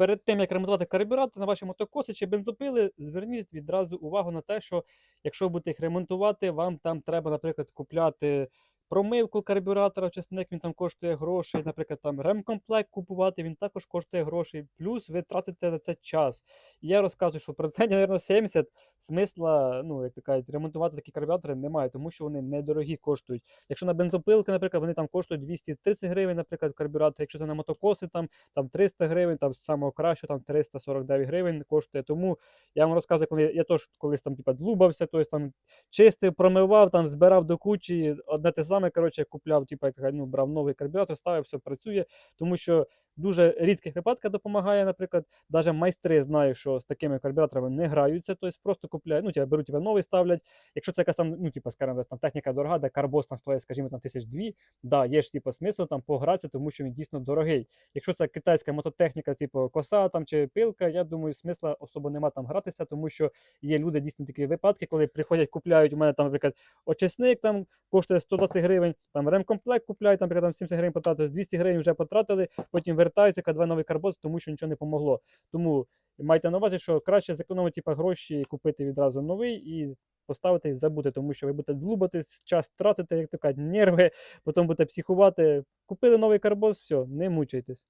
перед тим, як ремонтувати карбюратор на ваші мотокоси чи бензопили, зверніть відразу увагу на те, що якщо будете їх ремонтувати, вам там треба, наприклад, купляти промивку карбюратора, очисник, він там коштує грошей, наприклад, там ремкомплект купувати, він також коштує грошей. Плюс ви тратите на це час. І я розказую, що процентів, мабуть, 70 смисла, ну, як кажуть, ремонтувати такі карбюратори немає, тому що вони недорогі коштують. Якщо на бензопилки, наприклад, вони там коштують 230 гривень, наприклад, карбюратор, якщо це на мотокоси, там, там 300 гривень, там самого кращого, там 349 гривень коштує. Тому я вам розказую, коли я теж колись там типа длубався, тобто там чистив, промивав, там збирав до кучі, одне те саме, коротше, купляв, типу, ну, брав новий карбюратор, ставив, все працює, тому що дуже рідких випадках допомагає, наприклад, навіть майстри знають, що з такими карбюраторами не граються, тобто просто купляють, ну, типа, беруть тебе новий, ставлять. Якщо це якась там, ну, типа, скажімо, там техніка дорога, де карбос там стоїть, скажімо, там тисяч дві, да, є ж типу, смисл там погратися, тому що він дійсно дорогий. Якщо це китайська мототехніка, типу коса там чи пилка, я думаю, смисла особо нема там гратися, тому що є люди дійсно такі випадки, коли приходять, купляють у мене там, наприклад, очисник там коштує 120 гривень, там ремкомплект купляють, там, наприклад, там 70 гривень потратили, 200 гривень вже потратили, потім вертаються, кажуть, давай новий карбос, тому що нічого не помогло. Тому майте на увазі, що краще зекономити гроші, купити відразу новий і поставити і забути, тому що ви будете длубатись, час тратити, як то кажуть, нерви, потім будете психувати. Купили новий карбос, все, не мучайтесь.